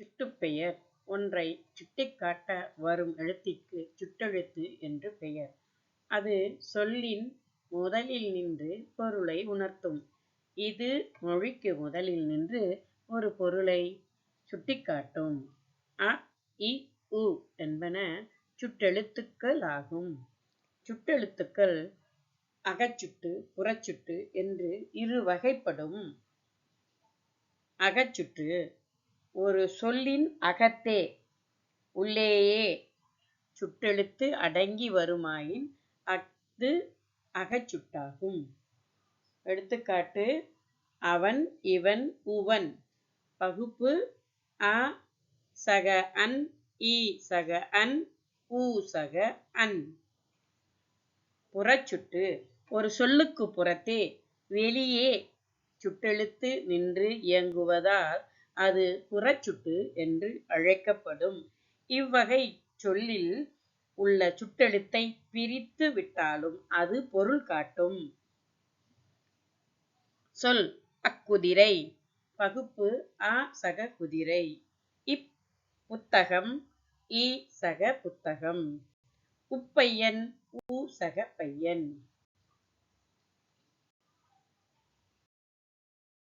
சுட்டுப்பெயர் ஒன்றைச் சுட்டிக்காட்ட வரும் எழுத்திற்கு சுட்டெழுத்து என்று பெயர். அது சொல்லின் முதலில் நின்று பொருளை உணர்த்தும். இது மொழிக்கு முதலில் நின்று ஒரு பொருளைச் சுட்டிக்காட்டும். அ, இ, உ என்பன சுட்டெழுத்துக்களாகும். சுட்டெழுத்துக்கள் அகச்சுட்டு, புறச்சுட்டு என்று இரு வகைப்படும். அகச்சுட்டு ஒரு சொல்லின் அகத்தே உள்ளேயே சுட்டெழுத்து அடங்கி வருமாயின் அஃது அகச்சுட்டாகும். எடுத்துக்காட்டு அவன் இவன் உவன் பகுப்பு அ சக அன் இ சக அன் உ சக அன். புறச்சுட்டு ஒரு சொல்லுக்கு புறத்தே வெளியே சுட்டெழுத்து நின்று இயங்குவதால் அது புறச்சுட்டு என்று அழைக்கப்படும். இவ்வகை சொல்லில் உள்ள சுட்டெழுத்தை பிரித்து விட்டாலும் அது பொருள் காட்டும். சொல் அக்குதிரை பகுப்பு அ சக குதிரை இப் புத்தகம் இ சக புத்தகம். உப்பையன் உ சக பையன்